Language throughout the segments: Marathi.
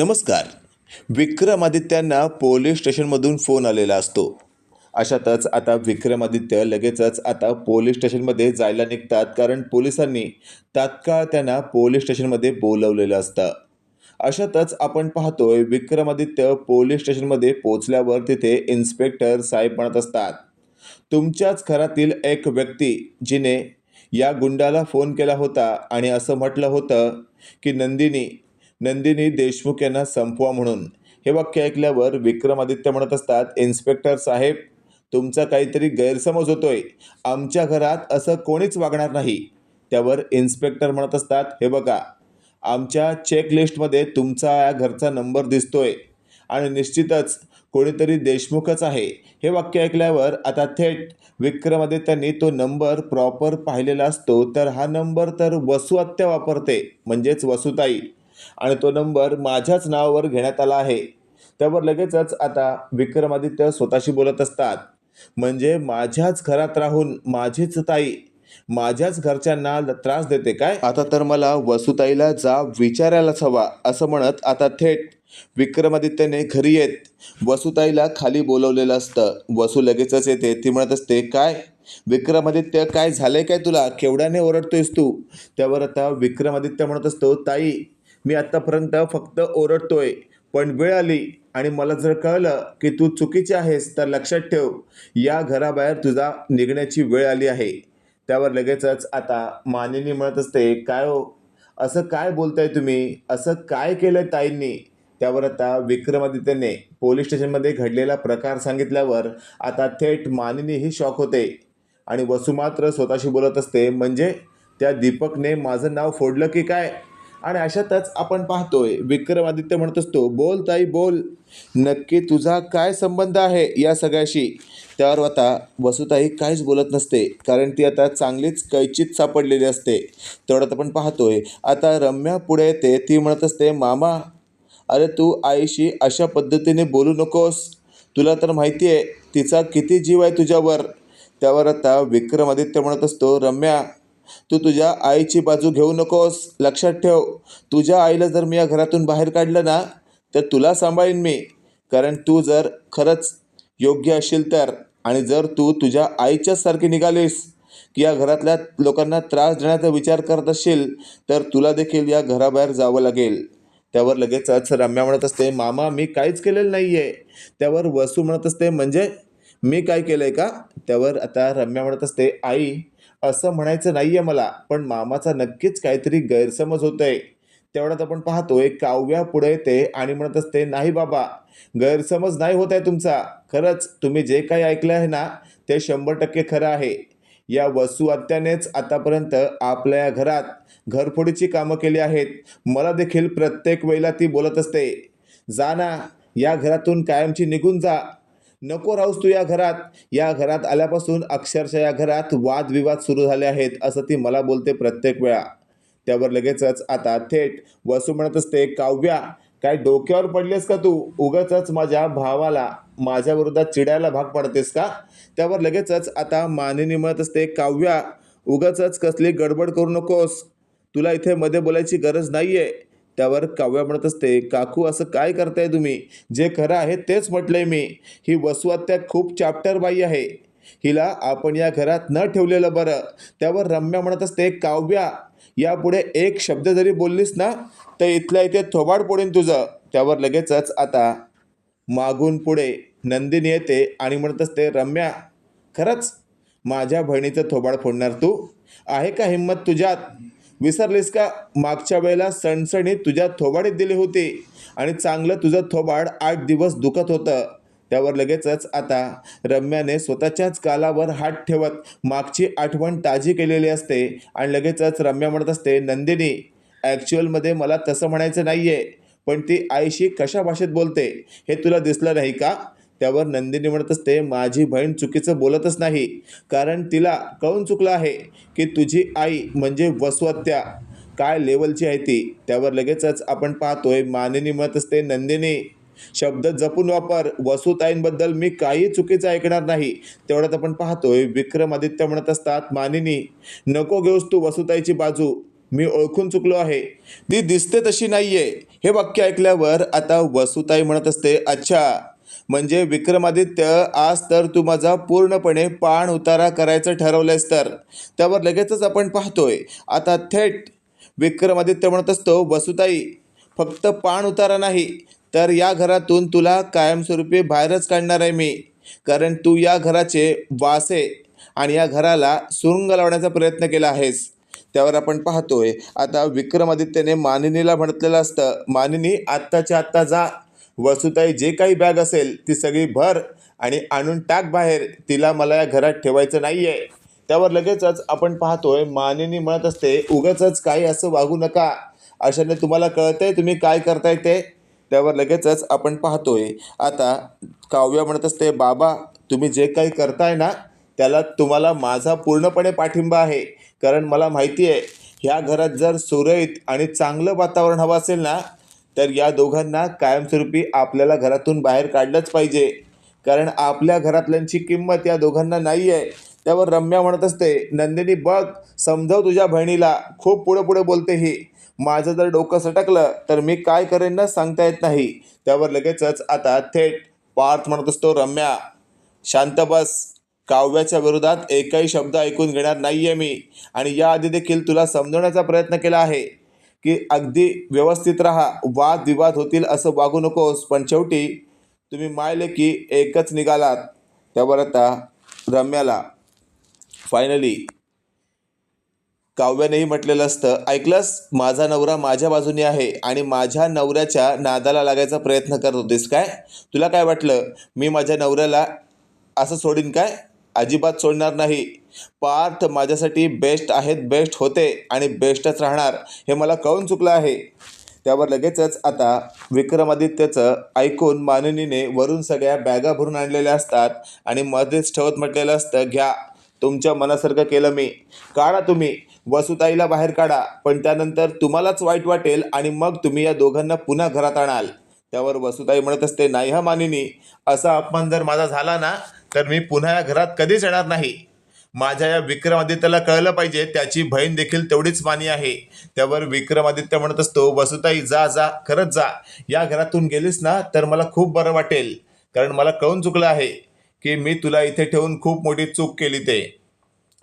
नमस्कार. विक्रमादित्यांना पोलीस स्टेशनमधून फोन आलेला असतो. अशातच आता विक्रमादित्य लगेचच आता पोलीस स्टेशनमध्ये जायला निघतात कारण पोलिसांनी तात्काळ त्यांना पोलीस स्टेशनमध्ये बोलवलेलं असतं. अशातच आपण पाहतोय विक्रमादित्य पोलीस स्टेशनमध्ये पोचल्यावर तिथे इन्स्पेक्टर साहेब म्हणत असतात तुमच्याच घरातील एक व्यक्ती जिने या गुंडाला फोन केला होता आणि असं म्हटलं होतं की नंदिनी नंदिनी देशमुख यांना संपवा म्हणून. हे वाक्य ऐकल्यावर विक्रमादित्य म्हणत असतात इन्स्पेक्टर साहेब तुमचा काहीतरी गैरसमज होतोय. आमच्या घरात असं कोणीच वागणार नाही. त्यावर इन्स्पेक्टर म्हणत असतात हे बघा आमच्या चेकलिस्टमध्ये तुमचा या घरचा नंबर दिसतोय आणि निश्चितच कोणीतरी देशमुखच आहे. हे वाक्य ऐकल्यावर आता थेट विक्रमादित्यांनी तो नंबर प्रॉपर पाहिलेला असतो तर हा नंबर तर वसुआत्या वापरते म्हणजेच वसुताई. आणि तो नंबर माझ्याच नावावर घेण्यात आला आहे. त्यावर लगेचच आता विक्रमादित्य स्वतःशी बोलत असतात. म्हणजे माझ्याच घरात राहून माझीच ताई माझ्याच घरच्यांना त्रास देते काय? आता तर मला वसुताईला जा विचारायलाच हवा असं म्हणत आता थेट विक्रमादित्यने घरी येत वसुताईला खाली बोलवलेलं असतं. वसू लगेचच येते. ती म्हणत असते काय? विक्रमादित्य काय झालंय काय तुला? केवढ्याने ओरडतोयस तू? त्यावर आता विक्रमादित्य म्हणत असतो ताई मी आत्तापर्यंत फक्त ओरडतोय पण वेळ आली आणि मला जर कळलं की तू चुकीची आहेस तर लक्षात ठेव या घराबाहेर तुझा निघण्याची वेळ आली आहे. त्यावर लगेचच आता मानिनी म्हणत असते काय हो? असं काय बोलताय तुम्ही? असं काय केलं ताईंनी? त्यावर आता विक्रमादित्यने पोलीस स्टेशनमध्ये घडलेला प्रकार सांगितल्यावर आता थेट मानिनीही शॉक होते. आणि वसू मात्र स्वतःशी बोलत असते म्हणजे? त्या दीपकने माझं नाव फोडलं की काय? आणि अशातच आपण पाहतोय विक्रमादित्य म्हणत असतो बोल ताई बोल. नक्की तुझा काय संबंध आहे या सगळ्याशी? त्यावर आता वसुताई काहीच बोलत नसते कारण ती आता चांगलीच कैचित सापडलेली असते. तेवढ्यात आपण पाहतोय आता रम्या पुढे येते ती म्हणत असते मामा अरे तू आईशी अशा पद्धतीने बोलू नकोस. तुला तर माहिती आहे तिचा किती जीव आहे तुझ्यावर. त्यावर आता विक्रमादित्य म्हणत असतो रम्या तू तुझ्या आईची बाजू घेऊ नकोस. लक्षात ठेव तुझ्या आईला जर मी या घरातून बाहेर काढलं ना तर तुला सांभाळीन मी. कारण तू जर खरंच योग्य असेल तर आणि जर तू तुझ्या आईच्याच सारखी निघालीस की या घरातल्या लोकांना त्रास देण्याचा विचार करत असशील तर तुला देखील या घराबाहेर जावं लागेल. त्यावर लगेचच रम्या म्हणत असते मामा मी काहीच केलेलं नाही आहे त्यावर वसू म्हणत असते म्हणजे मी काय केलं आहे का? त्यावर आता रम्या म्हणत असते आई असं म्हणायचं नाही आहे मला पण मामाचा नक्कीच काहीतरी गैरसमज होत आहे तेवढ्यात आपण पाहतोय काव्या पुढे येते आणि म्हणत असते नाही बाबा गैरसमज नाही होत आहे तुमचा. खरंच तुम्ही जे काही ऐकलं आहे ना ते शंभर टक्के खरं आहे. या वसू आत्यानेच आतापर्यंत आपल्या या घरात घरफोडीची कामं केली आहेत. मला देखील प्रत्येक वेळेला ती बोलत असते. जा ना या घरातून कायमची निघून जा. नको राहूस तू या घरात. या घरात आल्यापासून अक्षरशः या घरात वादविवाद सुरू झाले आहेत असं ती मला बोलते प्रत्येक वेळा. त्यावर लगेचच आता थेट वसू म्हणत असते काव्या काय डोक्यावर पडलेस का तू? उगाचच माझ्या भावाला माझ्या विरोधात चिडायला भाग पडतेस का? त्यावर लगेचच आता मानिनी म्हणत असते काव्या उगाचच कसली गडबड करू नकोस. तुला इथे मध्ये बोलायची गरज नाही आहे त्यावर काव्या म्हणत असते काकू असं काय करताय तुम्ही? जे खरं आहे तेच म्हटलंय मी. ही वसुहत्या खूप चॅप्टर बाई आहे. हिला आपण या घरात न ठेवलेलं बरं. त्यावर रम्या म्हणत असते काव्या यापुढे एक शब्द जरी बोललीस ना तर इथल्या इथे थोबाड पोडेन तुझं. त्यावर लगेचच आता मागून पुढे नंदिनी येते आणि म्हणत असते रम्या खरंच माझ्या बहिणीचं थोबाड फोडणार तू? आहे का हिंमत तुझ्यात? विसरलीस का? मागच्या वेळेला सणसणीत तुझ्या थोबाडीत दिली होती आणि चांगलं तुझं थोबाड आठ दिवस दुखत होतं. त्यावर लगेचच आता रम्याने स्वतःच्याच कालावर हात ठेवत मागची आठवण ताजी केलेली असते आणि लगेचच रम्या म्हणत असते नंदिनी ॲक्च्युअलमध्ये मला तसं म्हणायचं नाही आहे पण ती आईशी कशा भाषेत बोलते? हे तुला दिसलं नाही का? त्यावर नंदिनी म्हणत असते माझी बहीण चुकीचं बोलतच नाही. कारण तिला कळून चुकलं आहे की तुझी आई म्हणजे वसवत्या काय लेवलची आहे ती? त्यावर लगेचच आपण पाहतोय मानिनी म्हणत असते नंदिनी. शब्द जपून वापर. वसुताईंबद्दल मी काही चुकीचं ऐकणार नाही. तेवढ्यात आपण पाहतोय विक्रमादित्य म्हणत असतात मानिनी नको घेऊस तू वसुताईची बाजू. मी ओळखून चुकलो आहे. ती दिसते तशी नाही आहे हे वाक्य ऐकल्यावर आता वसुताई म्हणत असते अच्छा म्हणजे विक्रमादित्य आज तर तू माझा पूर्णपणे पाण उतारा करायचं ठरवलंयस तर. त्यावर लगेचच आपण पाहतोय. आता थेट विक्रमादित्य म्हणत असतो वसुताई फक्त पाण उतारा नाही तर या घरातून तुला कायमस्वरूपी बाहेरच काढणार आहे मी. कारण तू या घराचे वासे आणि या घराला सुरुंग लावण्याचा प्रयत्न केला आहेस. त्यावर आपण पाहतोय. आता विक्रमादित्यने मानिनीला म्हटलेलं असतं मानिनी आत्ताच्या आत्ता जा. वसुताई जे काही बॅग असेल ती सगळी भर आणि आणून टाक बाहेर. तिला मला या घरात ठेवायचं नाही आहे त्यावर लगेचच आपण पाहतोय मानिनी म्हणत असते उगाचच काही असं वागू नका. अशाने तुम्हाला कळतंय तुम्ही काय करताय ते? त्यावर लगेचच आपण पाहतोय. आता काव्या म्हणत असते बाबा तुम्ही जे काही करताय ना त्याला तुम्हाला माझा पूर्णपणे पाठिंबा आहे. कारण मला माहिती आहे ह्या घरात जर सुरळीत आणि चांगलं वातावरण हवं असेल ना तर या दोघांना कायमस्वरूपी आपल्याला घरातून बाहेर काढलंच पाहिजे. कारण आपल्या घरातल्यांची किंमत या दोघांना नाही आहे त्यावर रम्या म्हणत असते नंदिनी बघ समजाव तुझ्या बहिणीला. खूप पुढे पुढे बोलते ही. माझं जर डोकं सटकलं तर मी काय करेन ना सांगता येत नाही. त्यावर लगेचच आता थेट पार्थ म्हणत असतो रम्या शांत बस. काव्याच्या विरोधात एकही शब्द ऐकून घेणार नाही आहे मी. आणि याआधी देखील तुला समजवण्याचा प्रयत्न केला आहे. की अगदी व्यवस्थित राहा. वाद विवाद होतील असं वागू नकोस पण शेवटी तुम्ही मायले की एकच निघालात. त्यावर आता रम्याला फायनली काव्यानेही म्हटलेलं असतं ऐकलंस? माझा नवरा माझ्या बाजूने आहे आणि माझ्या नवऱ्याच्या नादाला लागायचा प्रयत्न करत होतीस काय? तुला काय वाटलं? मी माझ्या नवऱ्याला असं सोडीन काय? अजिबात सोडणार नाही. पार्थ माझ्यासाठी बेस्ट आहेत बेस्ट होते आणि बेस्टच राहणार हे मला कळून चुकलं आहे. त्यावर लगेचच आता विक्रमादित्यचं ऐकून मानिनीने वरून सगळ्या बॅगा भरून आणलेल्या असतात आणि मध्येच ठेवत म्हटलेलं असतं घ्या तुमच्या मनासारखं केलं मी. काढा तुम्ही वसुताईला बाहेर काढा पण त्यानंतर तुम्हालाच वाईट वाटेल आणि मग तुम्ही या दोघांना पुन्हा घरात आणाल. त्यावर वसुताई म्हणत असते नाही हा मानिनी असा अपमान जर माझा झाला ना तर मी पुन्हा या घरात कधीच येणार नाही. माझ्या या विक्रमादित्याला कळलं पाहिजे त्याची बहीण देखील तेवढीच मानी आहे. त्यावर विक्रमादित्य म्हणत असतो वसुताई जा जा खरंच जा. या घरातून गेलीस ना तर मला खूप बरं वाटेल. कारण मला कळून चुकलं आहे की मी तुला इथे ठेवून खूप मोठी चूक केली ते.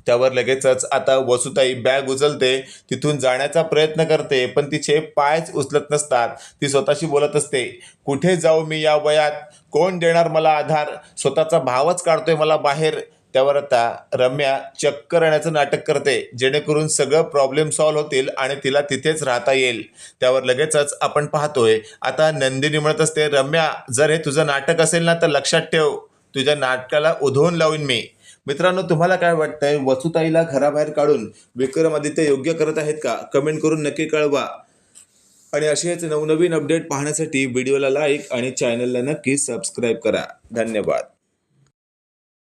त्यावर लगेचच आता वसुताई बॅग उचलते तिथून जाण्याचा प्रयत्न करते पण तिचे पायच उचलत नसतात. ती स्वतःशी बोलत असते कुठे जाऊ मी या वयात? कोण देणार मला आधार? स्वतःचा भावच काढतोय मला बाहेर. त्यावर आता रम्या चक्कर येण्याचं नाटक करते जेणेकरून सगळं प्रॉब्लेम सॉल्व्ह होतील आणि तिला तिथेच राहता येईल. त्यावर लगेचच आपण पाहतोय आता नंदिनी म्हणत असते रम्या जर हे तुझं नाटक असेल ना तर लक्षात ठेव. तुझ्या नाटकाला उधळून लावीन मी. मित्रांनो तुम्हाला काय वाटतंय? वसुताईला घराबाहेर काढून विक्रमादित्य योग्य करत आहेत का? कमेंट करून नक्की कळवा. आणि असेच नवनवीन अपडेट पाहण्यासाठी व्हिडिओला लाईक आणि चॅनलला नक्की सबस्क्राईब करा. धन्यवाद.